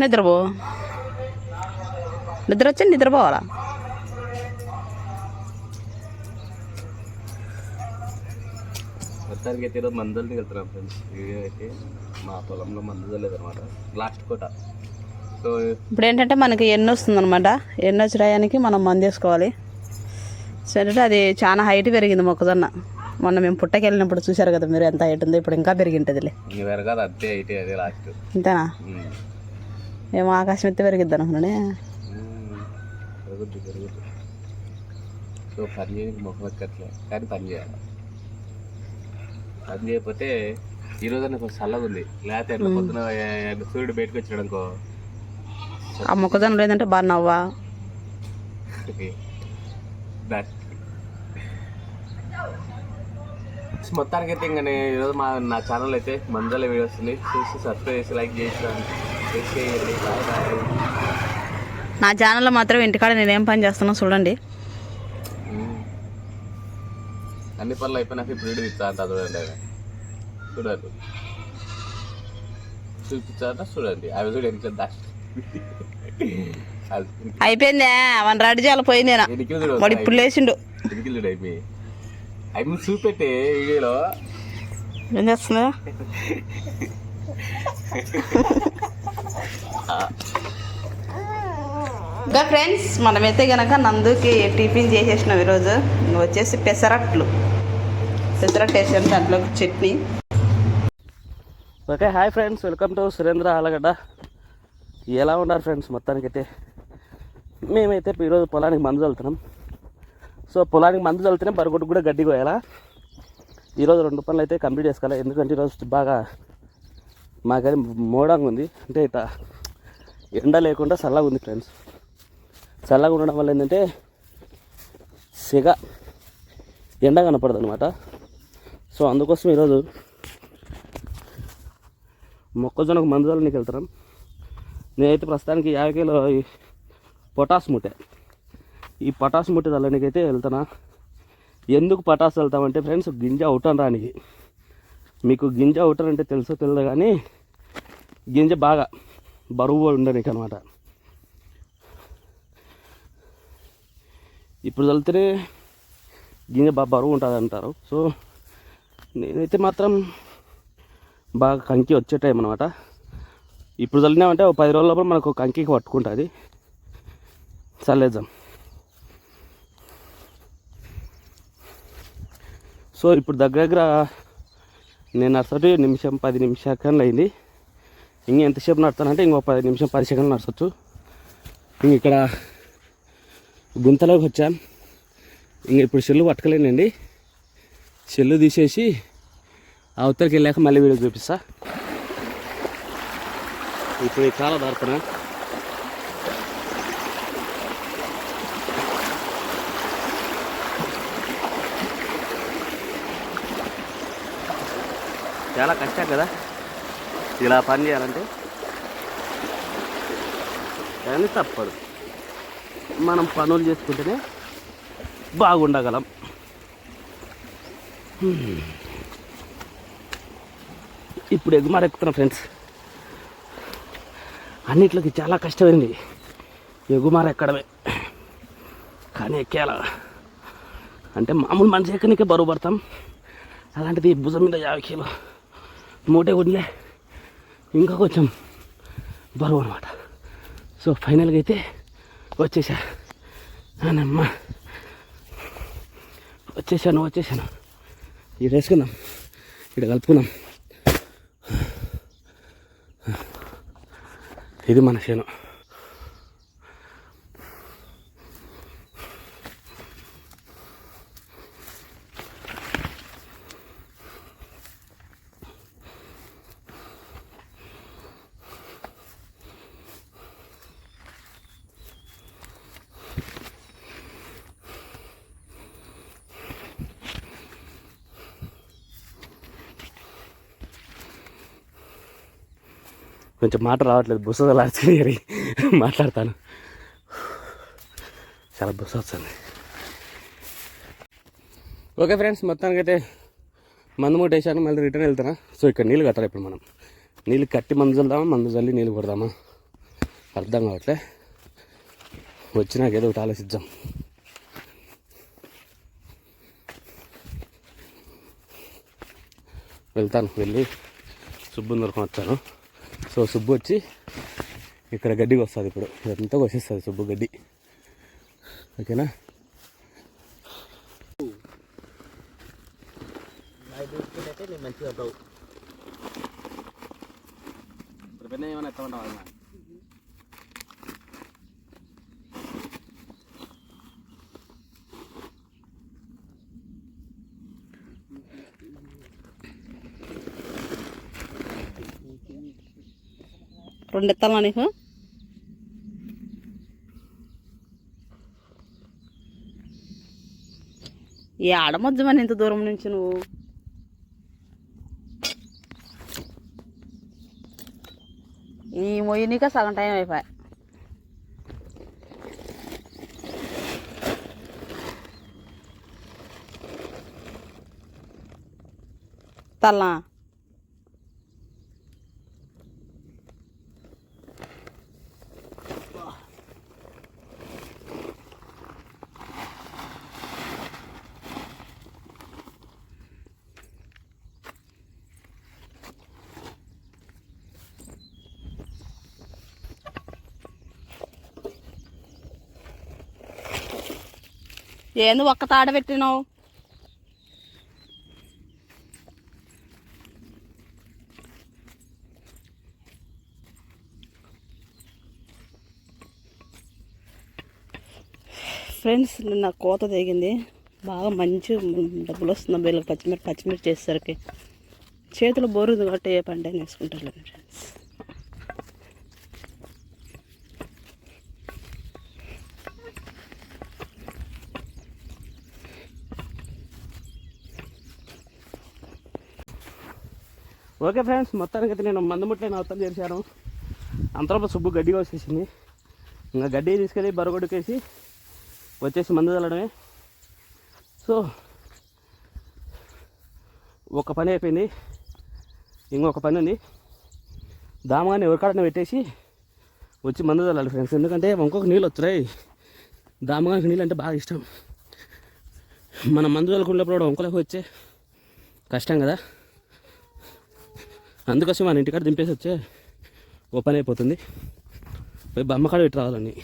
నిద్రపో. నిద్ర వచ్చి నిద్రపోవాలా? మొత్తానికి అయితే ఈరోజు మందులకి వెళ్తున్నాం ఫ్రెండ్స్. వీడియో అయితే మా పొలంలో మందు అనమాట లాస్ట్ కోట. సో ఇప్పుడు ఏంటంటే మనకి ఎన్ని వస్తుంది అనమాట ఎన్ని వచ్చే టయానికి మనం మందు వేసుకోవాలి. సో ఏంటంటే అది చాలా హైట్ పెరిగింది మొక్కజొన్న. మొన్న మేము పుట్టకి వెళ్ళినప్పుడు చూశారు కదా మీరు ఎంత హైట్ ఉందో ఇప్పుడు ఇంకా పెరిగి ఉంటుందిలే అంతేనా ఏమో ఆకాశం ఎత్తే పెరిగిద్ది అనుకున్నానే. సో పని చేయడానికి ముఖం ఎక్కట్లే కానీ పని చేయాలి. పని చేయకపోతే ఈ రోజు కొంచెం చల్లగా ఉంది. లేకపోతే ఎట్లా పొద్దున సూర్యుడు బయటకు వచ్చాడు అనుకో. ఆ మొక్కజొన్న లేదంటే బాగా నవ్వా? బ్యాక్ మొత్తానికి అయితే ఇంకా నేను ఈరోజు మా నా ఛానల్ అయితే మందల వీడియోస్ ఉంది చూసి సబ్స్క్రైబ్ చేసి లైక్ చేసి నా ఛానల్లో మాత్రం ఇంటికాడ నేనేం పని చేస్తున్నా చూడండి. మ్మ్. అన్ని పనులు అయిపోయినాక ఇప్పుడు వీడియో ఇచ్చా అంట చూడండి. చూడండి. చూపించారంట చూడండి. అవి చూడు ఎనికి అయిపోయిందే అవన్నీ రెడీ చేయాలి పోయి నేను ఎనికి చూడు వాడు ఇప్పుడు లేచిండు. అయిపోయి అవి చూపెట్టే వీడియోలో. ఏం చేస్తుందా ఇంకా ఫ్రెండ్స్ మనమైతే గనక నందుకి టిఫిన్ చేసేసినాం ఈరోజు. వచ్చేసి పెసరట్లు. పెసరట్టు వేసాను దాంట్లోకి chutney. Okay hi friends welcome to Surendra Alagadda. ఎలా ఉన్నారు ఫ్రెండ్స్ మొత్తానికైతే? మేమైతే ఈరోజు పొలానికి మందు చల్లుతున్నాం. సో పొలానికి మందు చల్లితేనే బరగొట్టు కూడా గడ్డి కోయాలా? ఈరోజు రెండు పనులు అయితే కంప్లీట్ చేసుకోవాలి? ఎందుకంటే ఈరోజు బాగా మాకది మోడంగా ఉంది. అంటే ఇట ఎండ లేకుండా చల్లగా ఉంది ఫ్రెండ్స్. చల్లగా ఉండడం వల్ల ఏంటంటే సిగ ఎండ కనపడదు అనమాట సో అందుకోసం ఈరోజు మొక్కజొన్నకు మందు నీకు వెళ్తున్నాం నేనైతే ప్రస్తుతానికి యాభై కిలో పొటాస్ ముట్టే. ఈ పటాస్ ముట్టి తల్లనికైతే వెళ్తానా ఎందుకు పటాస్ వెళ్తామంటే ఫ్రెండ్స్ గింజ అవుతాను రానికి మీకు గింజ అవుతారు అంటే తెలుసో తెలియదు కానీ గింజ బాగా బరువు ఉండడానికి అనమాట ఇప్పుడు చల్లితేనే గింజ బాగా బరువు ఉంటుంది అంటారు. సో నేనైతే మాత్రం బాగా కంకి వచ్చే టైం అనమాట ఇప్పుడు చల్లినామంటే ఒక పది రోజుల లోపల మనకు కంకికి పట్టుకుంటుంది. చల్లేద్దాం సో ఇప్పుడు దగ్గర దగ్గర నేను నడసటి నిమిషం పది నిమిషాలు అయింది ఇంక ఎంతసేపు నడతానంటే ఇంకో పది నిమిషం పది సెకండ్లు నడచచ్చు ఇంక ఇక్కడ గుంతలోకి వచ్చాను. ఇంక ఇప్పుడు సెల్లు పట్టుకోలేనండి. సెల్లు తీసేసి అవతలకి వెళ్ళాక మళ్ళీ వీడియో చూపిస్తా. ఇప్పుడు చాలా కాల దాడుతున్నా చాలా కష్టం కదా. ఇలా పని చేయాలంటే కానీ తప్పదు. మనం పనులు చేసుకుంటేనే బాగుండగలం. ఇప్పుడు ఎగుమారెక్కుతున్నా ఫ్రెండ్స్. అన్నిట్లోకి చాలా కష్టమైంది. ఎగుమారు ఎక్కడమే కానీ ఎక్కేలా అంటే మామూలు మనిషి ఎక్కనికే బరువు పడతాం. అలాంటిది భుజం మీద యాభై కిలో. మూటే కొనిలే ఇంకా కొంచెం బరువు అనమాట సో ఫైనల్గా అయితే వచ్చేసా. అమ్మా వచ్చేసాను వచ్చేసాను. ఇది వేసుకుందాం ఇక్కడ కలుపుకుందాం. ఇది మన శనం కొంచెం మాట రావట్లేదు. బుసలాడుతుంది మాట్లాడతాను. చాలా బుస వస్తుంది. ఓకే ఫ్రెండ్స్ మొత్తానికైతే మందు మూట వేసాను. మళ్ళీ రిటర్న్ వెళ్తున్నా. సో ఇక్కడ నీళ్ళు కట్టాలి ఇప్పుడు మనం. నీళ్ళు కట్టి మందు చల్దామా మందు చల్లి నీళ్ళు కొడదామా? అర్థం కావట్లే. వచ్చినాక ఏదో ఒకటి ఆలోచిద్దాం. వెళ్తాను. వెళ్ళి సుబ్బుని దొరకని వచ్చాను. సో సుబ్బు వచ్చి ఇక్కడ గడ్డికి వస్తుంది ఇప్పుడు. ఇదంతా వచ్చేస్తుంది సుబ్బు గడ్డి. ఓకేనా? మంచిగా ఏమైనా ఎత్తమంటావా రెండు ఎత్తాలా నీకు? ఈ ఆడమొద్దమని ఇంత దూరం నుంచి నువ్వు? ఈ మొయ్యనిక సగం టైం అయిపోయా. తల్లా. ఏంది ఒక్క తాడ పెట్టినావు? ఫ్రెండ్స్ నిన్న కోత తెగింది. బాగా మంచి డబ్బులు వస్తుంది వీళ్ళకి పచ్చిమిర్చి పచ్చిమిర్చి చేసేసరికి చేతులు బోరుంది కాబట్టి ఏ పంట వేసుకుంటారు ఫ్రెండ్స్ ఓకే ఫ్రెండ్స్ మొత్తానికి అయితే నేను మందముట్లైన అవతల చేశాను. అంతలోపు సుబ్బు గడ్డి వచ్చేసింది ఇంకా గడ్డి తీసుకెళ్ళి బరగొడుకేసి వచ్చేసి మందు చల్లడమే సో ఒక పని అయిపోయింది. ఇంకొక పని ఉంది. దామగానే ఎవరికాడనే పెట్టేసి వచ్చి మందు చల్లాలి ఫ్రెండ్స్. ఎందుకంటే ఇంకొక నీళ్ళు వస్తున్నాయి. దామగానికి నీళ్ళు అంటే బాగా ఇష్టం. మనం మందు చల్లుకున్నప్పుడు కూడా వంకలకు వచ్చే కష్టం కదా. అందుకోసం మన ఇంటికాడ దింపేసి వచ్చే ఓపెన్ అయిపోతుంది. పోయి బొమ్మకాడ పెట్టి రావాలని.